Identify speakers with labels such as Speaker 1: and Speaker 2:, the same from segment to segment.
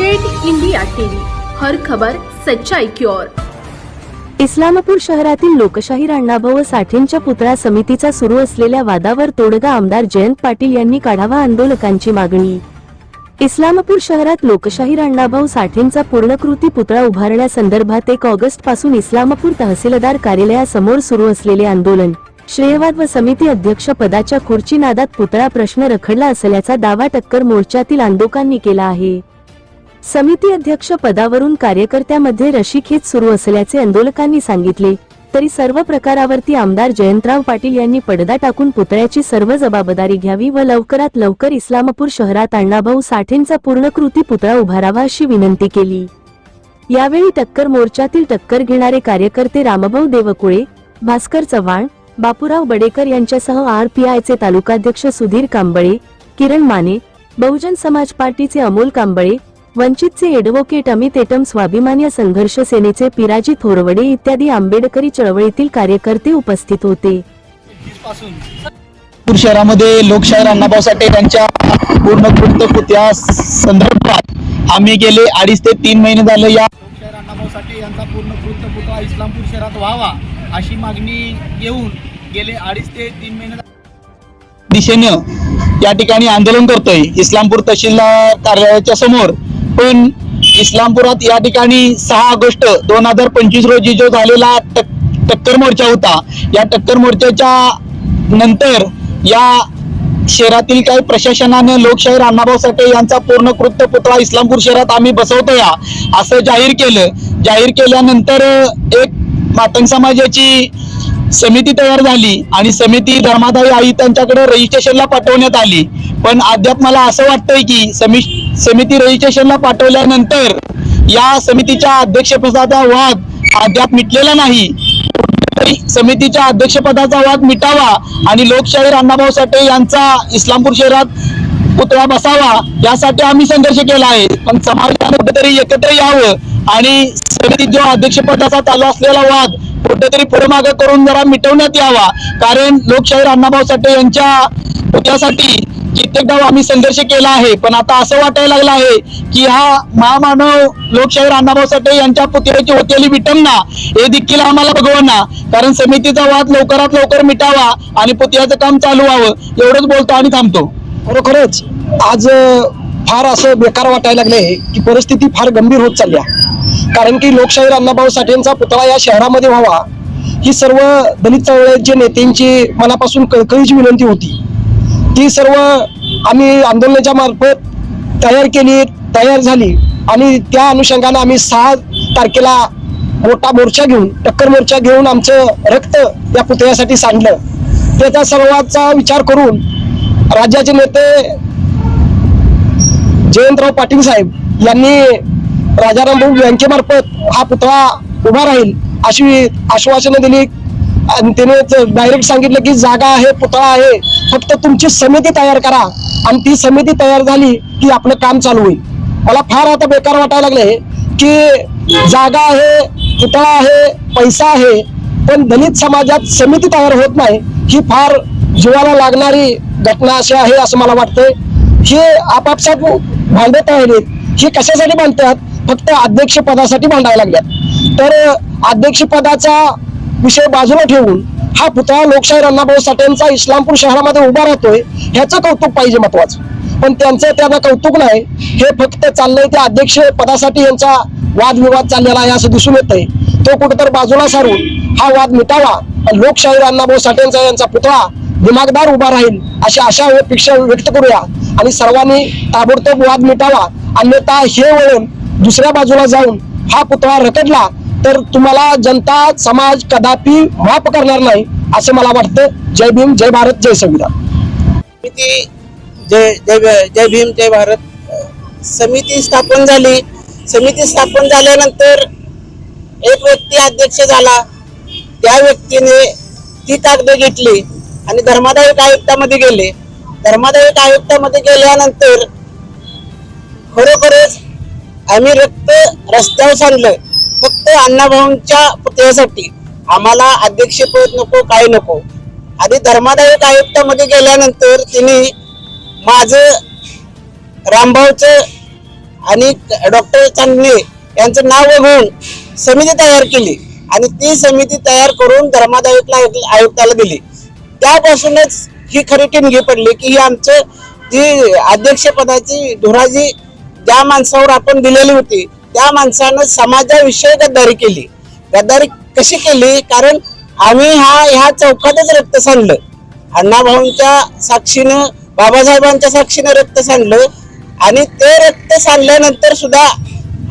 Speaker 1: Update India TV हर खबर सच्चाई की ओर.
Speaker 2: इस्लामपूर शहरातील लोकशाही अण्णाभाऊ साठेंच्या पुतळा समितीचा सुरू असलेल्या वादावर तोडगा आमदार जयंत पाटील यांनी काढावा आंदोलकांची मागणी. इस्लामपूर शहरात लोकशाही अण्णाभाऊ साठेंचा पूर्णकृती पुतळा उभारण्यासंदर्भात एक ऑगस्टपासून इस्लामपूर तहसीलदार कार्यालयासमोर सुरू असलेले आंदोलन. श्रेयवाद व समिती अध्यक्ष पदाच्या खुर्ची नादात पुतळा प्रश्न रखडला असल्याचा दावा टक्कर मोर्चातील आंदोलकांनी केला आहे. समिती अध्यक्ष पदावरून कार्यकर्त्यामध्ये रशीखेच सुरू असल्याचे आंदोलकांनी सांगितले. तरी सर्व प्रकारावरती आमदार जयंतराव पाटील यांनी पडदा टाकून पुतळ्याची सर्व जबाबदारी घ्यावी व लवकरात लवकर इस्लामपूर शहरात अण्णाभाऊ साठेंचा पूर्णकृती पुतळा उभारावा अशी विनंती केली. यावेळी टक्कर मोर्चातील टक्कर घेणारे कार्यकर्ते रामभाऊ देवकुळे भास्कर चव्हाण बापूराव बडेकर यांच्यासह आरपीआयचे तालुकाध्यक्ष सुधीर कांबळे किरण माने बहुजन समाज पार्टीचे अमोल कांबळे वंचितचे एडव्होकेट अमित एटम स्वाभिमान्य संघर्ष सेनेचे पिराजी थोरवडे इत्यादी आंबेडकरी चळवळीतील कार्यकर्ते उपस्थित होते.
Speaker 3: नागपूर शहरामध्ये लोकशाहीर अण्णाभाऊ साठे यांच्या पूर्णकृत पुतळ्या संदर्भात आम्ही गेले अडीच ते तीन महिने झाले या
Speaker 4: लोकशाहीर अण्णाभाऊ साठे यांचा पूर्णकृत पुतळा इस्लामपूर शहरात व्हावा अशी मागणी येऊन गेले अडीच ते तीन महिने
Speaker 3: दिशेनं या ठिकाणी आंदोलन करतोय. इस्लामपूर तहसीलदार कार्यालयाच्या समोर पण इस्लामपुरात या ठिकाणी सहा ऑगस्ट दोन हजार पंचवीस रोजी जो झालेला टक- टक्कर मोर्चा होता या टक्कर मोर्चाच्या नंतर या शहरातील काही प्रशासनाने लोकशाहीर अण्णाभाऊ साठे यांचा पूर्ण कृत्य पुतळा इस्लामपूर शहरात आम्ही बसवतोया असं जाहीर केलं. जाहीर केल्यानंतर एक मातंग समाजाची समिती तयार झाली आणि समिती धर्मादायी आई त्यांच्याकडे रजिस्ट्रेशनला पाठवण्यात आली. पण अद्याप मला असं वाटतंय की समिती समिती रजिस्ट्रेशनला पाठवल्यानंतर या समितीच्या अध्यक्षपदाचा वाद अद्याप मिटलेला नाही. समितीच्या अध्यक्षपदाचा वाद मिटावा आणि लोकशाहीर अण्णाभाऊ साठे यांचा इस्लामपूर शहरात पुतळा बसावा यासाठी आम्ही संघर्ष केला आहे. पण समाजाने कुठेतरी एकत्र यावं आणि समितीत जो अध्यक्षपदाचा चालू असलेला वाद कुठेतरी पुढे मागे करून जरा मिटवण्यात यावा. कारण लोकशाहीर अण्णाभाऊ साठे यांच्या पुतळ्यासाठी कित्येकदा आम्ही संघर्ष केला आहे पण आता असं वाटायला लागलं आहे की हा महामानव लोकशाहीर अण्णाभाऊ साठे यांच्या पुतळ्याची होतेली विटंबना हे देखील आम्हाला भगवाना कारण समितीचा वाद लवकरात लवकर मिटावा आणि पुतळ्याचं काम चालू व्हावं एवढंच बोलतो आणि थांबतो.
Speaker 5: खरोखरच आज फार असं बेकार वाटायला लागले की परिस्थिती फार गंभीर होत चालली आहे. कारण की लोकशाहीर अण्णाभाऊ साठेंचा पुतळा या शहरामध्ये व्हावा ही सर्व दलित चळवळीच्या नेत्यांची मनापासून कळकळीची विनंती होती. ती सर्व आम्ही आंदोलनाच्या मार्फत तयार केली तयार झाली. आणि त्या अनुषंगाने आम्ही सहा तारखेला मोठा मोर्चा घेऊन टक्कर मोर्चा घेऊन आमचं रक्त या पुतळ्यासाठी सांडलं. त्याचा सर्वांचा विचार करून राज्याचे नेते जयंतराव पाटील साहेब यांनी राजाराम भाऊ यांच्यामार्फत हा पुतळा उभा राहील अशी आश्वासनं दिली. आणि त्याने डायरेक्ट सांगितलं की जागा आहे पुतळा आहे. फक्त तुमची समिती तयार करा. आणि ती समिती तयार झाली की आपलं काम चालू होईल. मला फार आता बेकार वाटायला लागले की जागा आहे पुतळा आहे पैसा आहे पण दलित समाजात समिती तयार होत नाही ही फार जीवाला लागणारी घटना अशी आहे असं मला वाटतंय. हे आपापसात भांडत आहेत. हे कशासाठी बांधतात फक्त अध्यक्षपदासाठी मांडायला भांडायला लागल्यात. तर अध्यक्षपदाचा विषय बाजूला ठेवून हा पुतळा लोकशाहीर अण्णाभाऊ साठेंचा इस्लामपूर शहरामध्ये उभा राहतोय ह्याचं कौतुक पाहिजे महत्वाचं. पण त्यांचं त्यांना कौतुक नाही. हे फक्त चाललंय त्या अध्यक्ष पदासाठी यांचा वादविवाद चाललेला आहे असं दिसून येत आहे तो कुठेतरी बाजूला सारून हा वाद मिटावा आणि लोकशाहीर अण्णाभाऊ साठेंचा यांचा पुतळा दिमागदार उभा राहील अशी आशा अपेक्षा व्यक्त करूया. आणि सर्वांनी ताबडतोब वाद मिटावा. अन्यथा हे वळून दुसऱ्या बाजूला जाऊन हा पुतळा रकडला तर तुम्हाला जनता समाज कदापि माफ करणार नाही असं मला वाटतं. जय भीम जय भारत जय संविधान.
Speaker 6: समिती जय जय जय भीम जय भारत. समिती स्थापन झाली. समिती स्थापन झाल्यानंतर एक व्यक्ती अध्यक्ष झाला. त्या व्यक्तीने ती कागद घेतली आणि धर्मादायक आयुक्तामध्ये गेले. धर्मादायक आयुक्तामध्ये गेल्यानंतर खरोखरच आम्ही रक्त रस्त्यावर सांडलं. फक्त अण्णाभाऊंच्या पुतळ्यासाठी आम्हाला अध्यक्षपद नको काय नको. आधी धर्मादायक आयुक्तामध्ये गेल्यानंतर तिने माझं रामभाऊचं आणि डॉक्टर चांदणे यांचं नाव वगळून समिती तयार केली. आणि ती समिती तयार करून धर्मादायक आयुक्ताला दिली. त्यापासूनच ही खरी टिमगी पडली की ही आमचं जी अध्यक्षपदाची धुराजी ज्या माणसावर आपण दिलेली होती त्या माणसानं समाजाविषयी गद्दारी केली. गद्दारी कशी केली? कारण आम्ही हा ह्या चौकातच रक्त सांडलं. अण्णाभाऊंच्या साक्षीनं बाबासाहेबांच्या साक्षीनं रक्त सांडलं. आणि ते रक्त सांडल्यानंतर सुद्धा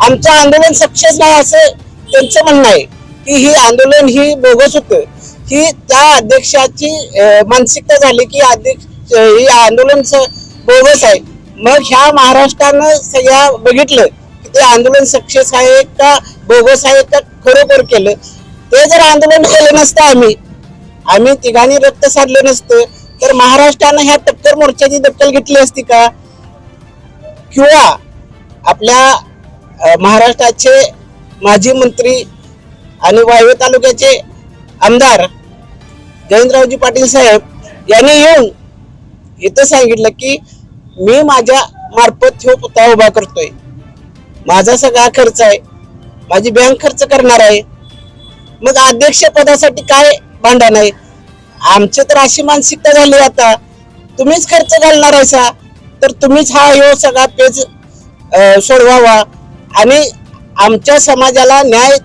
Speaker 6: आमचं आंदोलन सक्सेस नाही असं त्यांचं म्हणणं आहे. की ही आंदोलन ही बोगस होतं. ही त्या अध्यक्षाची मानसिकता झाली की अध्यक्ष ही आंदोलन बोगस आहे. मग ह्या महाराष्ट्रानं सगळ्या बघितलं. ते आंदोलन सक्सेस आहे का बोगस आहे का खरोखर केलं. ते जर आंदोलन केलं नसतं आम्ही आम्ही तिघांनी रक्त साधलं नसतं तर महाराष्ट्रानं ह्या टक्कर मोर्चाची दखल घेतली असती का? किंवा आपल्या महाराष्ट्राचे माजी मंत्री आणि वायव्य तालुक्याचे आमदार जयंतरावजी पाटील साहेब यांनी येऊन इथं सांगितलं की मी माझ्या मार्फत ह्यो पुतळा उभा करतोय. माझा सगळा खर्च आहे. माझी बँक खर्च करणार आहे. मग अध्यक्ष पदासाठी काय भांडण आहे? आमची तर अशी मानसिकता झाली आता. तुम्हीच खर्च घालणार आहे तर तुम्हीच हा यो सगळा पेज सोडवावा. आणि आमच्या समाजाला न्याय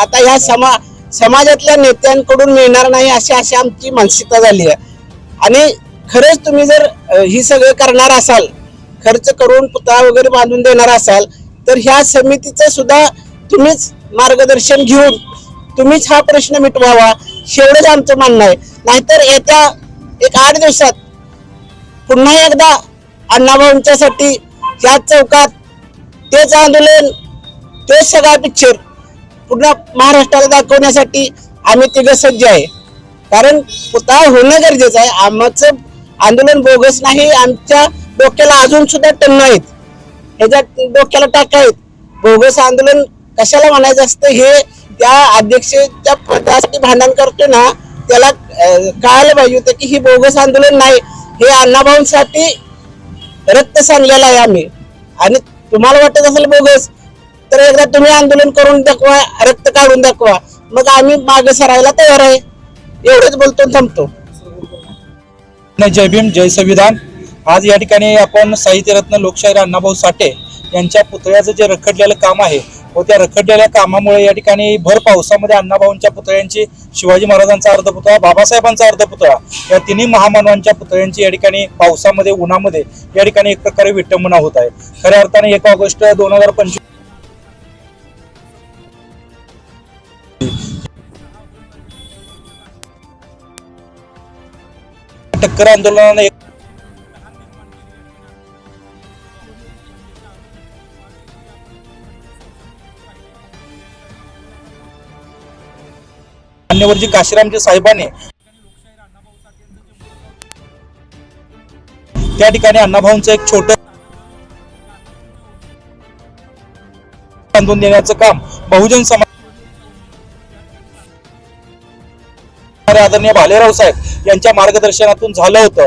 Speaker 6: आता ह्या समा समाजातल्या नेत्यांकडून मिळणार नाही अशी अशी आमची मानसिकता झाली आहे. आणि खरंच तुम्ही जर ही सगळं करणार असाल खर्च करून पुतळा वगैरे बांधून देणार असाल तर ह्या समितीचं सुद्धा तुम्हीच मार्गदर्शन घेऊन तुम्हीच हा प्रश्न मिटवावा एवढंच आमचं म्हणणं आहे. नाहीतर येत्या एक आठ दिवसात पुन्हा एकदा अण्णाभाऊंच्यासाठी या चौकात तेच आंदोलन तेच सगळा पिक्चर पुन्हा महाराष्ट्राला दाखवण्यासाठी आम्ही तिघं सज्ज आहे. कारण पुतळा होणं गरजेचं आहे. आमचं आंदोलन बोगस नाही आमच्या डोक्याला अजून सुद्धा टन आहेत. ह्याच्यात डोक्याला टाक बोगस आंदोलन कशाला म्हणायचं असतं हे त्या अध्यक्षच्या पदासाठी भांडण करतो ना त्याला कळायला पाहिजे होतं की ही बोगस आंदोलन नाही. हे अण्णाभाऊंसाठी रक्त सांडलेलं आहे आम्ही. आणि तुम्हाला वाटत असेल बोगस तर एकदा तुम्ही आंदोलन करून दाखवा रक्त काढून दाखवा. मग आम्ही मागे सरायला तयार आहे. एवढंच बोलतो थांबतो.
Speaker 7: जय भीम जय संविधान. आज या ठिकाणी आपण साहित्यरत्न लोकशाहीर अण्णाभाऊ साठे यांच्या पुतळ्याचं जे रखडलेलं काम आहे व त्या रखडलेल्या कामामुळे या ठिकाणी भर पावसामध्ये अण्णाभाऊंच्या पुतळ्यांची शिवाजी महाराजांचा अर्धपुतळा बाबासाहेबांचा अर्धपुतळा या तिन्ही महामानवांच्या पुतळ्यांची या ठिकाणी पावसामध्ये उन्हामध्ये या ठिकाणी एक प्रकारे विटंबना होत आहे. खऱ्या अर्थाने एक ऑगस्ट दोन हजार पंचवीस टक्कर आंदोलनाने मान्यवरजी काशीरामजी साहेबांनी त्या ठिकाणी अण्णाभाऊंचं एक छोट बांधून देण्याचं काम बहुजन समाज आदरणीय भालेराव साहेब यांच्या मार्गदर्शनातून झालं होतं.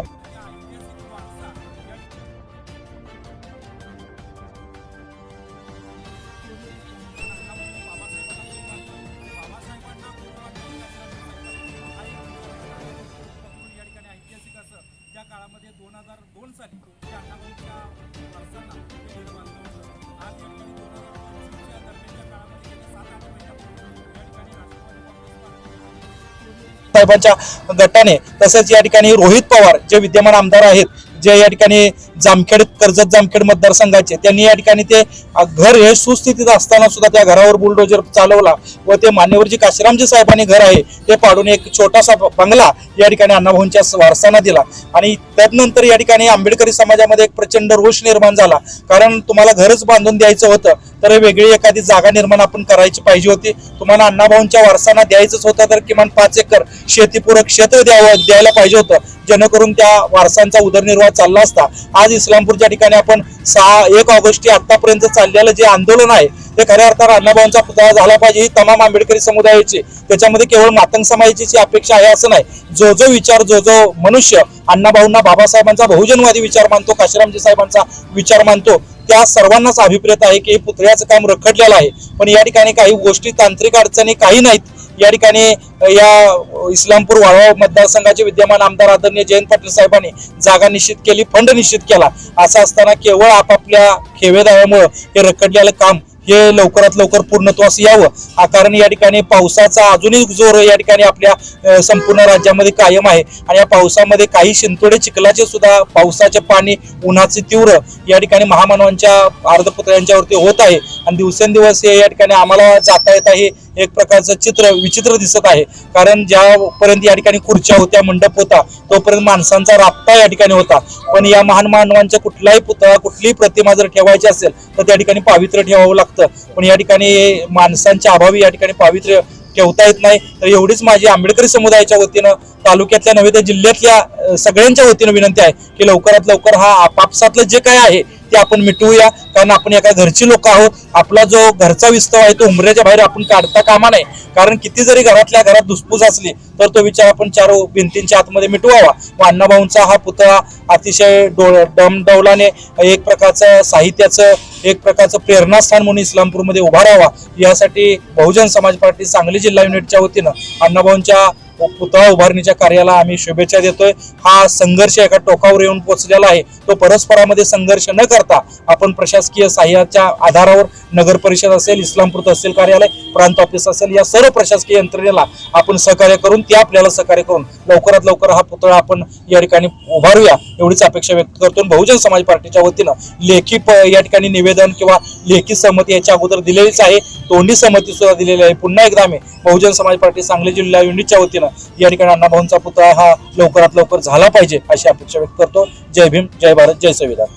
Speaker 7: साहेबांच्या गटाने तसेच या ठिकाणी रोहित पवार जे विद्यमान आमदार आहेत जे या ठिकाणी जामखेड कर्जत जामखेड मतदारसंघाचे त्यांनी या ठिकाणी ते घर हे सुस्थितीत असताना सुद्धा त्या घरावर बुलडोजर चालवला व ते मान्यवरजी काशीरामजी साहेबांनी घर आहे ते पाडून एक छोटासा बंगला या ठिकाणी अण्णाभाऊंच्या वारसांना दिला. आणि त्यानंतर या ठिकाणी आंबेडकरी समाजामध्ये एक प्रचंड रोष निर्माण झाला. कारण तुम्हाला घरच बांधून द्यायचं होतं तर वेगळी एखादी जागा निर्माण आपण करायची पाहिजे होती. तुम्हाला अण्णाभाऊंच्या वारसांना द्यायचंच होतं तर किमान पाच एकर शेतीपूरक क्षेत्र द्यावं द्यायला पाहिजे होतं. जेणेकरून त्या वारसांचा उदरनिर्वाह चालला असता. आज इस्लामपूरच्या ठिकाणी आपण सहा एक ऑगस्ट आतापर्यंत चाललेलं जे आंदोलन आहे ते खऱ्या अर्थानं अण्णाभाऊंचा पुतळा झाला पाहिजे ही तमाम आंबेडकरी समुदायाची त्याच्यामध्ये केवळ मातंग समाजाची अपेक्षा आहे असं नाही. जो जो विचार जो जो मनुष्य अण्णाभाऊंना बाबासाहेबांचा बहुजनवादी विचार मानतो काशीरामजी साहेबांचा विचार मानतो त्या सर्वांनाच अभिप्रेत आहे की हे पुतळ्याचं काम रखडलेलं आहे. पण या ठिकाणी काही गोष्टी तांत्रिक अडचणी काही नाहीत. या ठिकाणी या इस्लामपूर वाळवा मतदारसंघाचे विद्यमान आमदार आदरणीय जयंत पाटील साहेबांनी जागा निश्चित केली फंड निश्चित केला. असं असताना केवळ आपापल्या खेवेदाव्यामुळं हे रखडलेलं काम हे लवकरात लवकर पूर्णत्वास यावं. हा कारण या ठिकाणी पावसाचा अजूनही जोर या ठिकाणी आपल्या संपूर्ण राज्यामध्ये कायम आहे. आणि या पावसामध्ये काही शिंतोडे चिखलाचे सुद्धा पावसाचे पाणी उन्हाचे तीव्र या ठिकाणी महामानवांच्या अर्धपुतळ्यांच्यावरती होत आहे. आणि दिवसेंदिवस हे या ठिकाणी आम्हाला जाता येत आहे. एक प्रकारचं चित्र विचित्र दिसत आहे. कारण ज्यापर्यंत या ठिकाणी खुर्च्या होत्या मंडप होता तोपर्यंत माणसांचा राबता या ठिकाणी होता. पण या महान मानवांच्या कुठलाही पुतळा कुठलीही प्रतिमा जर ठेवायची असेल तर त्या ठिकाणी पावित्र्य ठेवावं लागतं. पण या ठिकाणी माणसांच्या अभावी या ठिकाणी पावित्र्य ठेवता येत नाही. तर एवढीच माझी आंबेडकरी समुदायाच्या वतीनं तालुक्यातल्या नव्हे तर जिल्ह्यातल्या सगळ्यांच्या वतीनं विनंती आहे की लवकरात लवकर हा आपापसातलं जे काय आहे ते आपण मिटवूया कारण आपण एका घरची लोक आहोत. आपला जो घरचा विस्तव आहे तो उमऱ्याच्या बाहेर आपण काढता कामा नये. कारण किती जरी घरातल्या घरात धुसफूस असली तर तो विचार आपण चार भिंतींच्या आतमध्ये मिटवावा. व अण्णाभाऊंचा हा पुतळा अतिशय डोळ डमडौलाने एक प्रकारचं साहित्याचं एक प्रकारचं प्रेरणास्थान म्हणून इस्लामपूरमध्ये उभा राहावा यासाठी बहुजन समाज पार्टी सांगली जिल्हा युनिटच्या वतीनं अण्णाभाऊंच्या पुतळा उभारणीच्या कार्याला आम्ही शुभेच्छा देतोय. हा संघर्ष एका टोकावर येऊन पोहोचलेला आहे. तो परस्परामध्ये संघर्ष न करता आपण प्रशासकीय सहाय्याच्या आधारावर नगर परिषद असेल इस्लामपूर तहसील कार्यालय प्रांत ऑफिस असेल या सर्व प्रशासकीय यंत्रणेला आपण सहकार्य करून ते आपल्याला सहकार्य करून लवकरात लवकर हा पुतळा आपण या ठिकाणी उभारूया एवढीच अपेक्षा व्यक्त करतो. बहुजन समाज पार्टीच्या वतीनं लेखी प- या ठिकाणी निवेदन किंवा लेखी सहमती याच्या अगोदर दिलेलीच आहे. तोंडी सहमती सुद्धा दिलेली आहे. पुन्हा एकदा आम्ही बहुजन समाज पार्टी सांगली जिल्हा युनिटच्या वतीनं या ठिकाणी अण्णाभाऊंचा पुतळा हा लवकरात लवकर झाला पाहिजे अशी अपेक्षा व्यक्त करतो. जय भीम जय भारत जय संविधान.